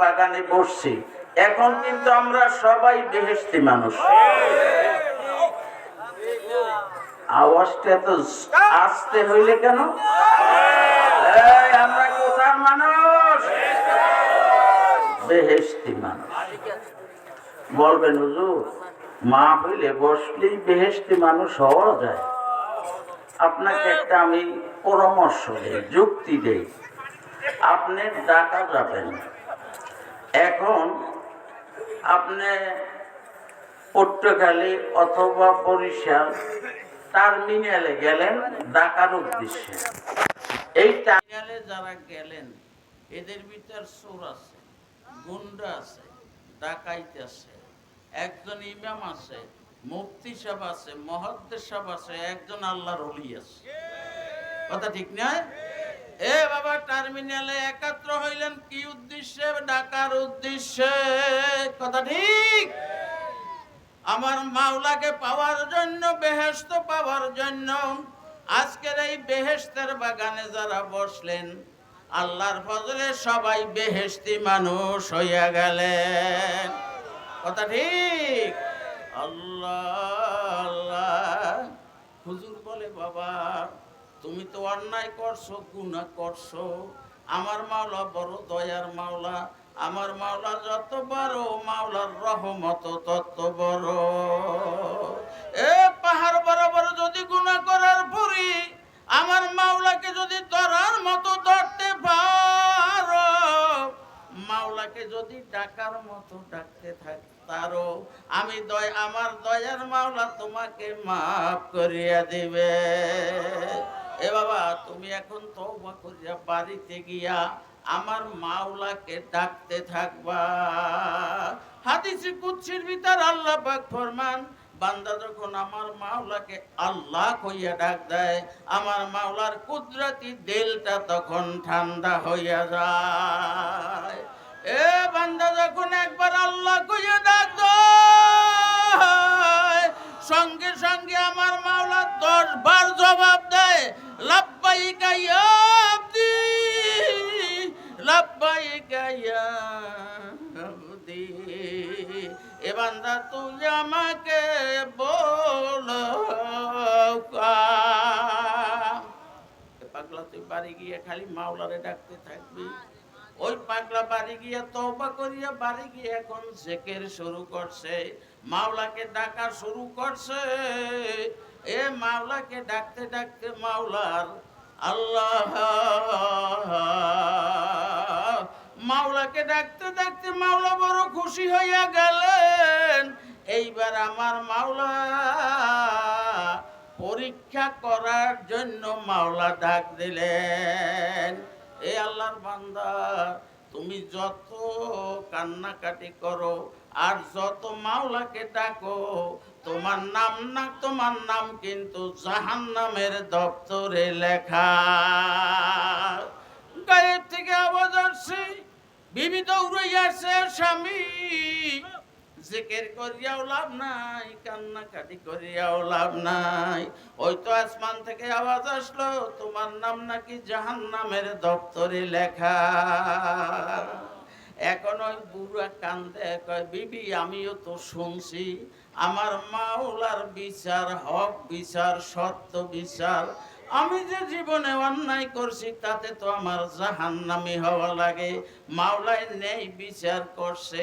বাগানে বসছি। এখন কিন্তু আমরা সবাই বেহেস্তি মানুষ। আওয়াজটা এত আসতে হইলে কেন? আমরা কোথার মানুষ? বেহেস্তি মানুষ। বলবেন, হুজুর, মা হইলে বসলেই বেহেস্তি মানুষ হওয়া যায়। আপনাকে একটা আমি পরামর্শ দেই, যুক্তি দেই। আপনি ডাকা যাবেন এখন আপনি পট্টখালী অথবা বরিশাল টার্মিনালে গেলেন ডাকার উদ্দেশ্যে। এই টার্মিনালে যারা গেলেন, এদের ভিতর চোর আছে, গুন্ডা আছে, ডাকাইত আছে, একজন ইমাম আছে, মুফতি সাহেব আছে মহদ্দের সাহেব আছে, একজন আল্লাহর অলি আছে। কথা ঠিক নয়? এ বাবা টার্মিনালে একাত্র হইলেন, কি উদ্দেশ্যে? ডাকার উদ্দেশ্যে। কথা ঠিক? আমার মাওলাকে পাওয়ার জন্য বেহেস্ত পাওয়ার জন্য আজকের এই বেহেস্তের বাগানে যারা বসলেন, আল্লাহর ফজলে সবাই বেহেস্তি মানুষ হইয়া গেলেন। কথা ঠিক? আল্লাহ আল্লাহ। হুজুর বলে, বাবা তুমি তো অন্যায় করছ, গুনাহ করছ। আমার মাওলা বড় দয়ার মাওলা, আমার মাওলা যত বড়, মাওলার রহমত তত বড়। এ পাহাড় বরাবর যদি গুনাহ করার পরি, আমার মাওলাকে যদি ধরার মতো ধরতে পারো, মাওলাকে যদি ডাকার মতো ডাকতে থাক তারও আমি দয় আমার দয়ার মাওলা তোমাকে মাফ করিয়া দিবে। এ বাবা, তুমি এখন তওবা করিয়া বাড়িতে গিয়া আমার মাওলাকে ডাকতে থাকবা। হাদিসে কুদসির ভিতর আল্লাহ পাক ফরমান, বান্দা যখন আমার মাওলাকে আল্লাহ কইয়া ডাক দেয়, আমার মাওলার কুদরতি দিলটা তখন ঠান্ডা হইয়া যায়। এ বান্দা যখন একবার আল্লাহ কইয়া ডাক দেয় সঙ্গে সঙ্গে আমার মাওলা দশ বার জবাব দেয়, লাব্বাইকা ইয়া আব্দি, লাব্বাইকা ইয়া আব্দি। এ বান্দা তুই আমাকে বল পাগলা, তুই বাড়ি গিয়ে খালি মাওলারে ডাকতে থাকবি। ওই পাগলা বাড়ি গিয়ে তওবা করিয়া বাড়ি গিয়ে এখন জেকের শুরু করছে। মাওলাকে ডাকা শুরু করছে। এ মাওলাকে ডাকতে ডাকতে মাওলার আল্লাহ। মাওলাকে ডাকতে ডাকতে মাওলা বড় খুশি হইয়া গেলেন। এইবার আমার মাওলা পরীক্ষা করার জন্য মাওলা ডাক দিলেন। এ আল্লাহর বান্দা তুমি যত কান্নাকাটি করো আর যত মাওলাকে ডাকো, তোমার নাম না, তোমার নাম কিন্তু জাহান নামের দপ্তরে লেখা। গায়ের থেকে আওয়াজ আসছে, বিবি দৌড়াইয়াছে স্বামী। জিকির করিয়াও লাভ নাই, কান্নাকাটি করিয়াও লাভ নাই। ওই তো আসমান থেকে আওয়াজ আসলো, তোমার নাম নাকি জাহান্নামের দপ্তরে লেখা। এখন ওই বুড়া কান্দে, কয়, বিবি, আমিও তো শুনছি, আমার মাওলার বিচার, হক বিচার, সত্য বিচার। আমি যে জীবনে অন্যায় করছি, তাতে তো আমার জাহান্নামি হওয়া লাগে। মাওলায় নেই বিচার করছে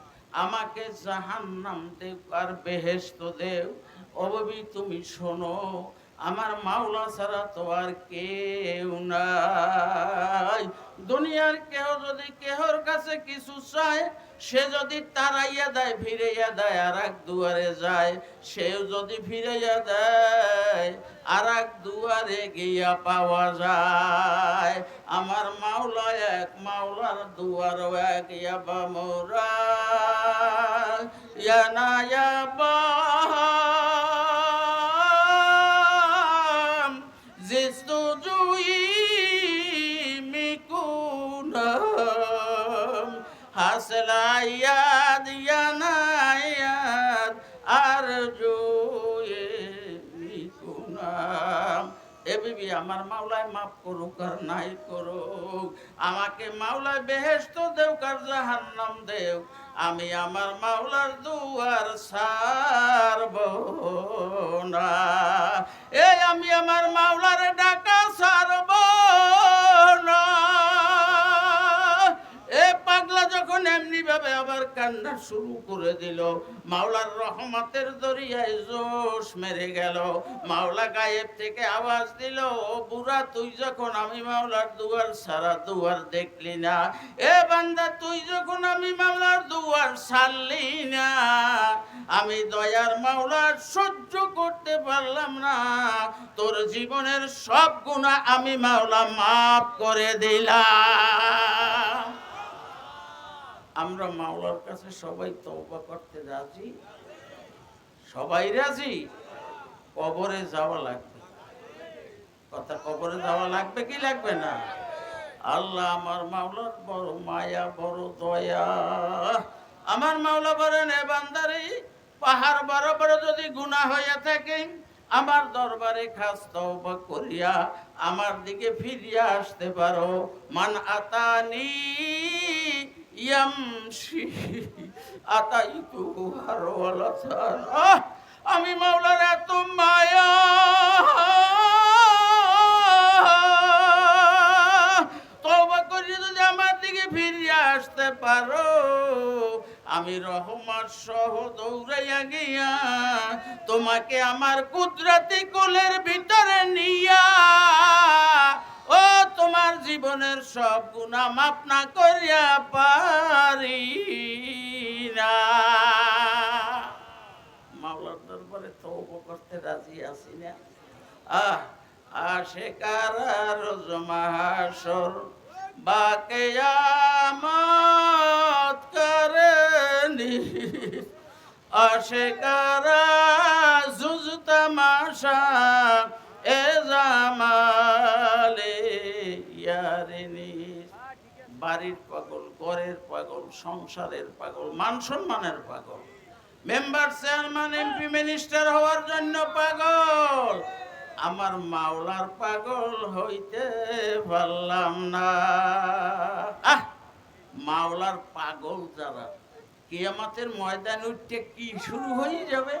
আমাকে জাহান্নাম দেব আর বেহেস্ত দেও অববি তুমি শোনো আমার মাওলা ছাড়া তো আর কেউ নাই। দুনিয়ার কেউ যদি কেহর কাছে কিছু চায়, সে যদি তারাইয়া দেয়, ফিরাইয়া দেয় আর এক দুয়ারে যায়। সেও যদি ফিরাইয়া দেয় আর এক দুয়ারে গিয়া পাওয়া যায়। আমার মাওলা এক, মাওলার দুয়ারও এক, ইয়াবা মোরা। ইয়ানা ইয়াবাম মিকুনাম হাসলাইয়াদ মিকুনাম এ বিবি, আমার মাওলায় মাফ করুক আর নাই করুক। আমাকে মাওলায় বেহেস্ত দেও কার জাহান্নাম দেও আমি আমার মাওলার দুয়ার সারব না। এই আমি আমার মাওলার ডাকা সারব পাগলা যখন এমনি ভাবে আবার কান্না শুরু করে দিল, মাওলার রহমতের দরিয়ায় জোশ মেরে গেল। মাওলা গায়েব থেকে আওয়াজ দিল, ও বুড়া, তুই যখন আমি মাওলার দুয়ার সারা দুয়ার দেখলি না, এ বান্দা, তুই যখন আমি মাওলার দুয়ার সারলি না, আমি দয়ার মাওলার সহ্য করতে পারলাম না। তোর জীবনের সব গুণা আমি মাওলা মাফ করে দিলাম। আমরা মাওলার কাছে সবাই তওবা করতে রাজি। সবাই রাজি? কবরে যাওয়া লাগবে। কথা কবরে যাওয়া লাগবে কি লাগবে না? আল্লাহ আমার মাওলার বড় মায়া, বড় দয়া। আমার মাওলা বলেন, এ বান্দারি, পাহাড় বড় যদি গুনাহ হইয়া থাকে, আমার দরবারে খাস তওবা করিয়া আমার দিকে ফিরিয়া আসতে পারো। মান আতানি ইয়ামশি আতাইতু হারওয়ালাতান। আমি মাওলার এত মায়া। তওবা করি যদি আমার দিকে ফিরিয়া আসতে পারো। আমি রহমার সহ দৌড়াইয়া গিয়া তোমাকে আমার কুদরতি কোলের ভিতরে নিয়া জীবনের সব গুণা মাপ না করিয়া পারি না। মাওলার দরবারে তওবা করতে রাজি আছি না। আহ আশেকার রোজমাহাসর বাকেয়ামত করেনি আশেকারা জুজ তামাশা এ জামালে? বাড়ির পাগল, ঘরের পাগল, সংসারের পাগল, মান সম্মানের পাগল। মেম্বার, চেয়ারম্যান, এমপি, মিনিস্টার হওয়ার জন্য পাগল। আমার মাওলার পাগল হইতে পারলাম না। আহ! মাওলার পাগল যারা, কিয়ামতের ময়দান উঠতে কি শুরু হয়ে যাবে?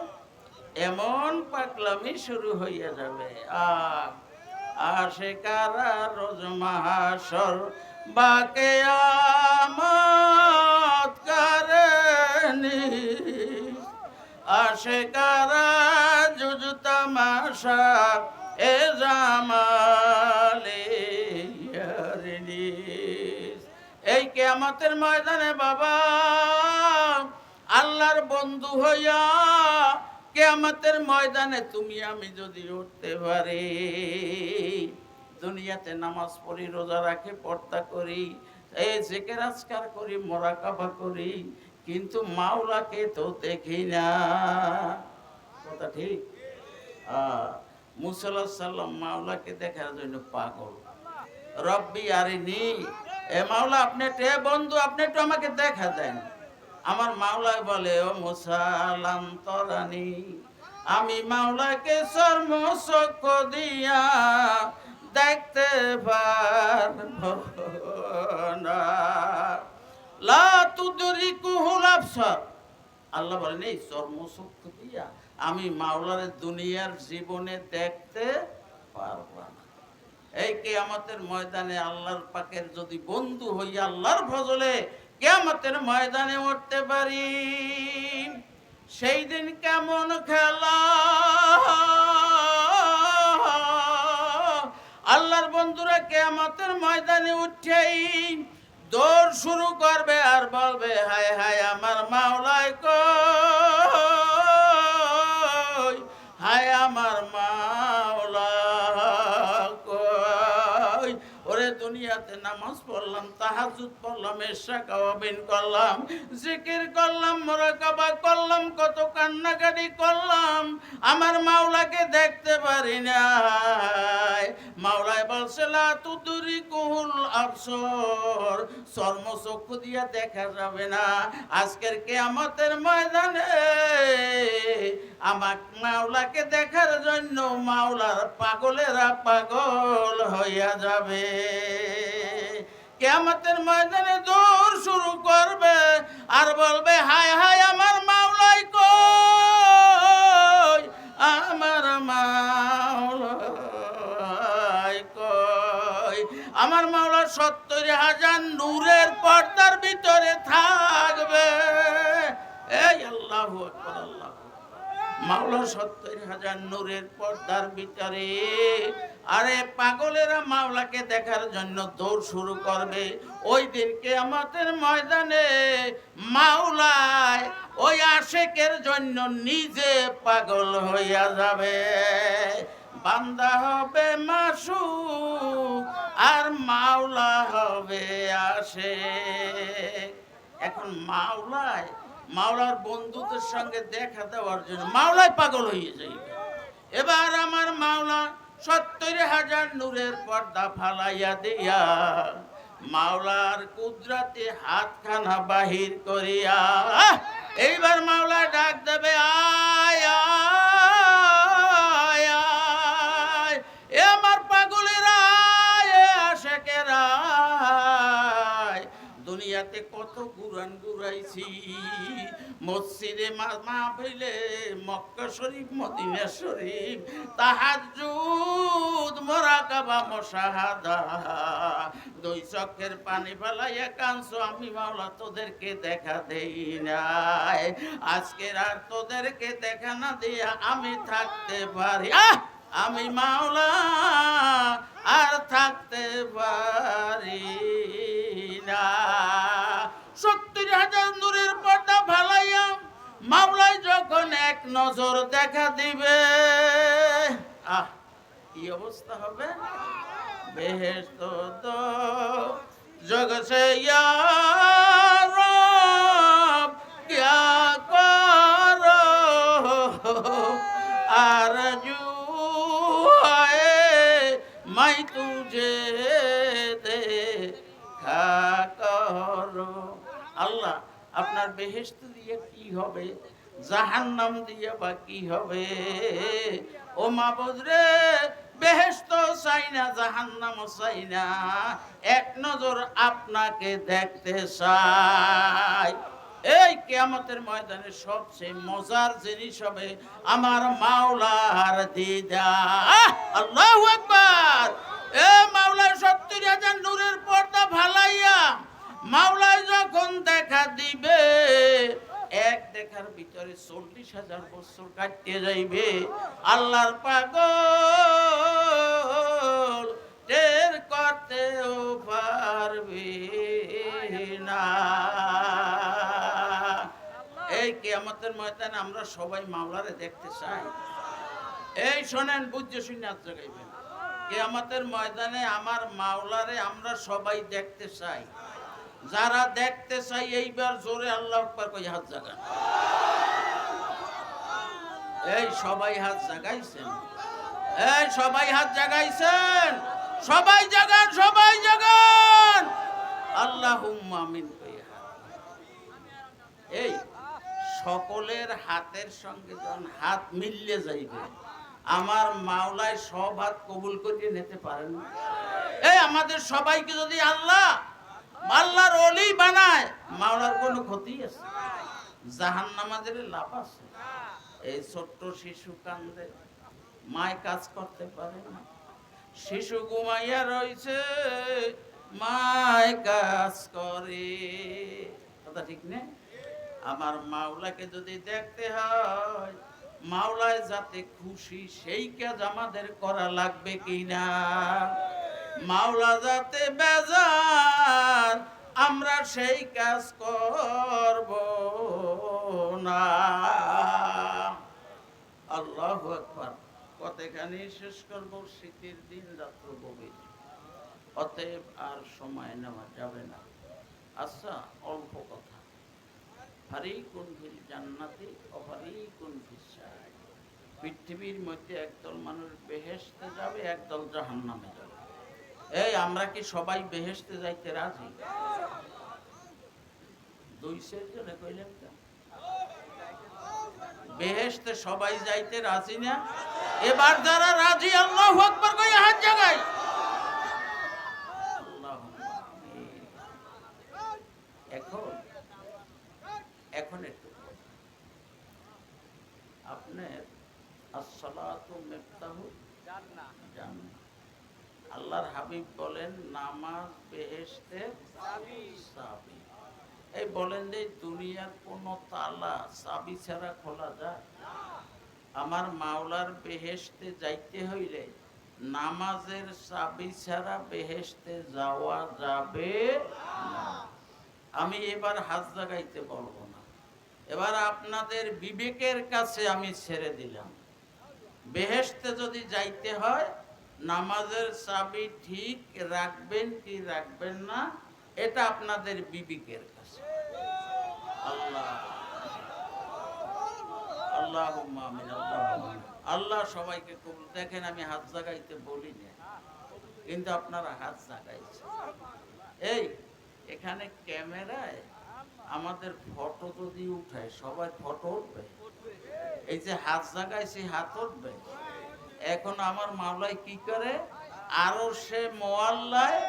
এমন পাগলামি শুরু হইয়া যাবে। আহ! আসে কারা রোজ মাহাসর বাকে আমত কারণী আসে কারা জুজ তামাশা এ জামালে। এই কেয়ামতের ময়দানে বাবা, আল্লাহর বন্ধু হইয়া কেয়ামতের ময়দানে তুমি, আমি যদি উঠতে পারি, দুনিয়াতে নামাজ পড়ি, রোজা রাখি, পর্দা করি, এই জেকের আজকার করি, মোরাকাবা করি, কিন্তু মাওলাকে তো দেখি না। কথা ঠিক? মুসাল্লাহ সাল্লাম মাওলাকে দেখার জন্য পাগল। রব্বি আরিনি। এ মাওলা, আপনি টে বন্ধু, আপনি একটু আমাকে দেখা দেন। আমার মাওলায় বলে, ও মুসালাম তরানি, আমি মাওলাকে চর্ম চক্ষু দিয়া দেখতে পারব না। লা তুদরিকুহুল আবসার। আল্লাহ বলেন, এই চর্মচক্ষু দিয়া আমি মাওলার দুনিয়ার জীবনে দেখতে পারব না। এই কেয়ামতের ময়দানে আল্লাহর পাকের যদি বন্ধু হইয়া আল্লাহর ফজলে কেমতের ময়দানে উঠতে পারি। সেই দিন কেমন খেলা। আল্লাহর বন্ধুরা কেমতের ময়দানে উঠেই দৌড় শুরু করবে আর বলবে, হায় হায়, আমার মাওলা তাহাজুদ পড়লাম এশা কাওয়াবিন করলাম, জিকির করলাম, মোরাকাবা করলাম, কত কান্নাকাটি করলাম। আমার মাওলাকে দেখতে পারি না মাওলায় বলছে, লা তুদুরি কুহুল আবসর চর্মচক্ষু দিয়া দেখা যাবে না। আজকের কেয়ামতের ময়দানে আমার মাওলাকে দেখার জন্য মাওলার পাগলেরা পাগল হইয়া যাবে। কেয়ামতের ময়দানে দৌড় শুরু করবে আর বলবে, হায় হায়, আমার মাওলাই কই? আমার মাওলাই কই? আমার মাওলা সত্তর হাজার নূরের পর্দার ভিতরে থাকবে। এই আল্লাহ আল্লাহ মাওলা সত্তর হাজার নূরের পর্দার ভিতরে আরে পাগলেরা মাওলাকে দেখার জন্য দৌড় শুরু করবে। ওই দিনকে আমাদের ময়দানে মাওলায় ওই আশেকের জন্য নিজে পাগল হইয়া যাবে। বান্দা হবে মাসু আর মাওলা হবে আসে এখন মাওলায়, মাওলার বন্ধুদের সঙ্গে দেখা দেওয়ার জন্য মাওলায় পাগল হয়ে যাইবে। এবার আমার মাওলা সত্তর হাজার নূরের পর্দা ফালাইয়া দিয়া, মাওলার কুদরাতে হাতখানা বাহির করিয়া এইবার মাওলা ডাক দেবে আয়া! দুনিয়াতে কত গুরান গুরাইছি মসজিদে মাহফিলে মক্কা শরীফ, মদিনা শরীফ, তাহাজ্জুদ, মোরাকাবা, মুশাহাদা। দুই চোখের পানি ফেলাইয়া কাঁদছো, আমি মাওলা তোদেরকে দেখা দেই নাই। আজকের আর তোদেরকে দেখা না দিয়া আমি থাকতে পারি। আহ! আমি মাওলা আর থাকতে পারি। সত্তর হাজার নূরের পর্দা ফালাইয়া মাওলায় যখন এক নজর দেখা দিবে। আহ, কি হবে? বেহেস্ত জগসে ইয়া রব কিয়া করো। আর আপনার বেহেস্ত দিয়ে কি হবে? জাহান্নাম দিয়ে বা কি হবে? ও মাবুদ রে বেহেস্ত চাই না, জাহান্নাম চাই না। এক নজর আপনাকে দেখতে চাই। এই কেয়ামতের ময়দানে সবচেয়ে মজার জিনিস হবে আমার মাওলার দিদা আল্লাহ একবার এ মাওলার সত্তর হাজার নূরের পর্দা ভালাইয়া মাওলায় যখন দেখা দিবে, এক দেখার ভিতরে চল্লিশ হাজার বছর কাটতে যাইবে। আল্লাহর পাগল, টের করতেও পারবে না। এই কেয়ামতের ময়দানে আমরা সবাই মাওলারে দেখতে চাই। এই শোনেন বুঝছে শুনে আজ জাগাইবেন। কেয়ামতের ময়দানে আমার মাওলারে আমরা সবাই দেখতে চাই। যারা দেখতে চাই এইবার জোরে আল্লাহ কই হাত জাগান। এই সবাই হাত জাগাইছেন। এই সবাই হাত জাগাইছেন। সবাই জাগান সবাই জাগান। আল্লাহ আমিন এই সকলের হাতের সঙ্গে যখন হাত মিললে যাইবে, আমার মাওলায় সব হাত কবুল করিয়ে নিতে পারেন এই আমাদের সবাইকে যদি আল্লাহ আল্লাহর অলি বানায়, মাওলার কোনো ক্ষতি আছে? জাহান নামাজের লাভ আছে? এই ছোট্ট শিশু কান্দে মায় কাজ করতে পারে না। শিশু ঘুমাইয়া রয়েছে মায় কাজ করে। কথা ঠিক নেই? আমার মাওলাকে যদি দেখতে হয়, মাওলায় যাতে খুশি, সেই কাজ আমাদের করা লাগবে কিনা? মাওলা যাতে বেজার, আমরা সেই কাজ করব না। আল্লাহ একবার কতখানি শেষ করব? শীতের দিন, রাত্র গভীর। অতএব আর সময় নেওয়া যাবে না। আচ্ছা অল্প কথা। ফারিকুন ফিল জান্নাতি ফিস সাঈর। পৃথিবীর মধ্যে একদল মানুষ বেহেশতে যাবে, একদল জাহান্নামে যাবে। এই, আমরা কি সবাই বেহেশতে যাইতে রাজি? সবাই যাইতে রাজি না? এবার যারা রাজি, আল্লাহ আকবর কই হাত জাগাই আল্লাহুম্মা আমিন। এখন এখন একটু কথা। আপনার আসসালাতু মিফতাহু জান্নাহ আল্লাহর হাবিব বলেন, নামাজ বেহেশতে চাবি এই বলেন যে, দুনিয়ার কোন তালা চাবি ছাড়া খোলা যায় আমার মাওলার বেহেশতে যাইতে হইলে নামাজের চাবি ছাড়া বেহেশতে যাওয়া যাবে না। আমি এবার হাত জাগাইতে বলব না। এবার আপনাদের বিবেকের কাছে আমি ছেড়ে দিলাম। বেহেশতে যদি যাইতে হয় নামাজের চাবি ঠিক রাখবেন কি রাখবেন না, এটা আপনাদের বিবেকের কাছে। আল্লাহ। আল্লাহ আল্লাহ সবাইকে কবুল। দেখেন আমি হাত জাগাইতে বলি না কিন্তু আপনারা হাত জাগাইছে এই, এখানে ক্যামেরায় আমাদের ফটো যদি উঠায়, সবাই ফটো উঠবে? এই যে হাত জাগাইছে, হাত উঠবে? এখন আমার মাওলাই কি করে? আরও সে মোয়াল্লায়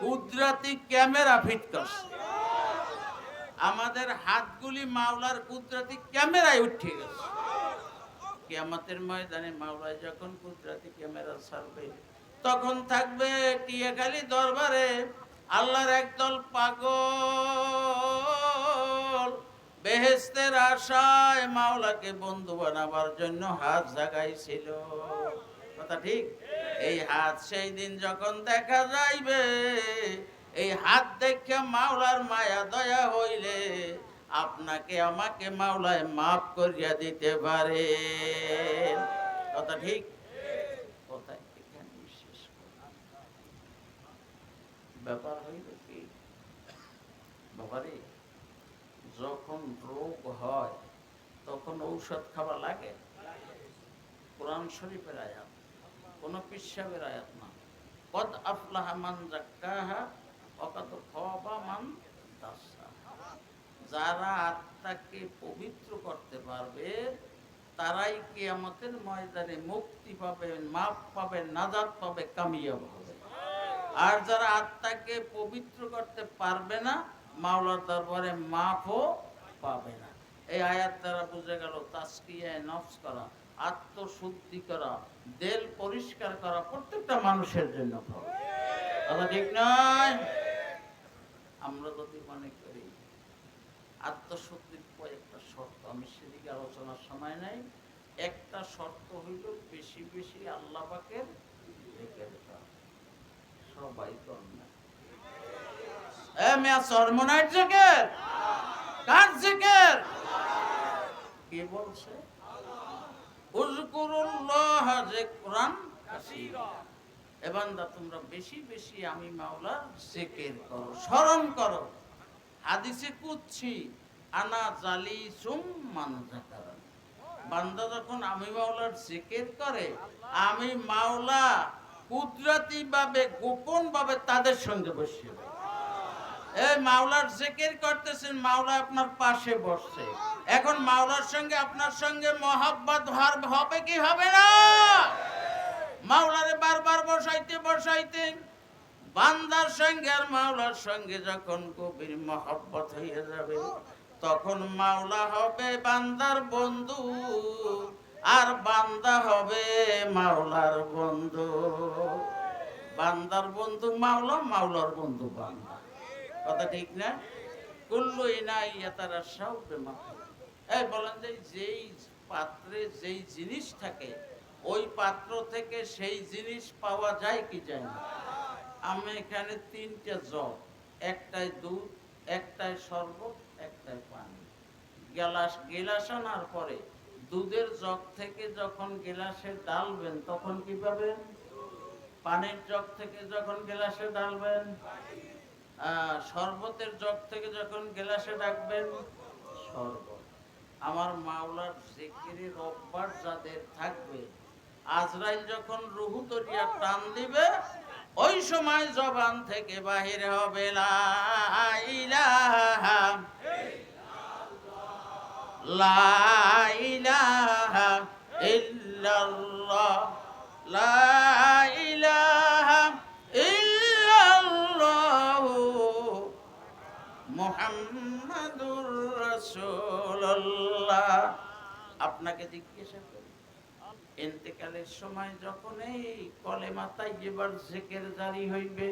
কুদরাতি ক্যামেরা ফিট করছে। আমাদের হাতগুলি মাওলার কুদরাতি ক্যামেরায় উঠে গেছে। কিয়ামতের ময়দানে মাওলায় যখন কুদরাতি ক্যামেরা ছাড়বে, তখন থাকবে টিয়াখালী দরবারে আল্লাহর একদল পাগল। বেহেস্তের আশায় মাওলাকে বন্ধু বানাবার জন্য হাত জাগাইছিল। কথা ঠিক? এই হাত সেই দিন যখন দেখা যাইবে, এই হাত দেখে মাওলার মায়া দয়া হইলে আপনাকে আমাকে মাওলায় মাফ করিয়া দিতে পারে। কথা ঠিক? ব্যাপার হইল কি? বাবারে যখন রোগ হয়, তখন ঔষধ খাওয়া লাগে। কোরআন শরীফের আয়াত, কোন পিসাবের আয়াত না। কদ আফলাহা মান যারা আত্মাকে পবিত্র করতে পারবে, তারাই কিয়ামতের ময়দানে মুক্তি পাবে মাপ পাবে, নাজাত পাবে, কামিয়াব হবে। আর যারা আত্মাকে পবিত্র করতে পারবে না মাওলার দরবারে মাফও পাবে না। এই আয়াত দ্বারা বুঝে গেল তাস্কিয়ায় নফস করা, আত্মশুদ্ধি করা, দেল পরিষ্কার করা প্রত্যেকটা মানুষের জন্য ঠিক নয়? আমরা যদি মনে করি, আত্মশুদ্ধির কয়েকটা শর্ত, আমি সেদিকে আলোচনার সময় নাই, একটা শর্ত হইল বেশি বেশি আল্লাহ পাকের করা। সবাই না। কার কে বলছে? উযকুরুল্লাহ যিকরান কাসীরা এ তোমরা বেশি বেশি আমি মাওলার করো, স্মরণ করো। হাদিসে কুচ্ছি আনা জালি সুম বান্দা যখন আমি মাওলার জিকির করে, আমি মাওলা কুদরতি ভাবে গোপন ভাবে তাদের সঙ্গে বসে এই মাওলার জিকির করতেছেন, মাওলা আপনার পাশে বসছে। এখন মাওলার সঙ্গে আপনার সঙ্গে মহাব্বত হবে কি হবে না? মাওলারে বারবার বসাইতে বসাইতে বান্দার সঙ্গে আর মাওলার সঙ্গে যখন গভীর মহব্বত হয়ে যাবে, তখন মাওলা হবে বান্দার বন্ধু আর বান্দা হবে মাওলার বন্ধু। বান্দার বন্ধু মাওলা, মাওলার বন্ধু বান্দা। কথা ঠিক না? কুল্লু ইনাই তারা সব এই, বলেন যে যেই পাত্রে যেই জিনিস থাকে, ওই পাত্র থেকে সেই জিনিস পাওয়া যায় কি যায় না? আমি এখানে তিনটে জগ, একটাই দুধ, একটাই শরবত, একটাই পানি। গেলাস গেলাস আনার পরে দুধের জগ থেকে যখন গেলাসে ডালবেন তখন কি পাবেন? পানির জগ থেকে যখন গেলাসে ডালবেন শরবতের জগ থেকে যখন গেলাসে ডাকবেন, শরবত। আমার মাওলার জিকিরের অভ্যাস যাদের থাকবে, আজরাইল যখন রুহু তরিয়া টান দিবে, ওই সময় জবান থেকে বাহির হবে, লা ইলাহা লা ইলাহা ইল্লাল্লাহ। লা রাসূলুল্লাহ। আপনাকে জিজ্ঞাসা করি এতেকালের সময় যখন এই কলেমা তাইয়্যিবার জিকির জারি হইবে,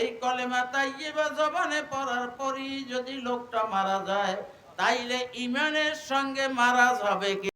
এই কলেমা তাইয়্যিবা জবানে পড়ার পরই যদি লোকটা মারা যায়, তাইলে ইমানের সঙ্গে মারা যাবে কি?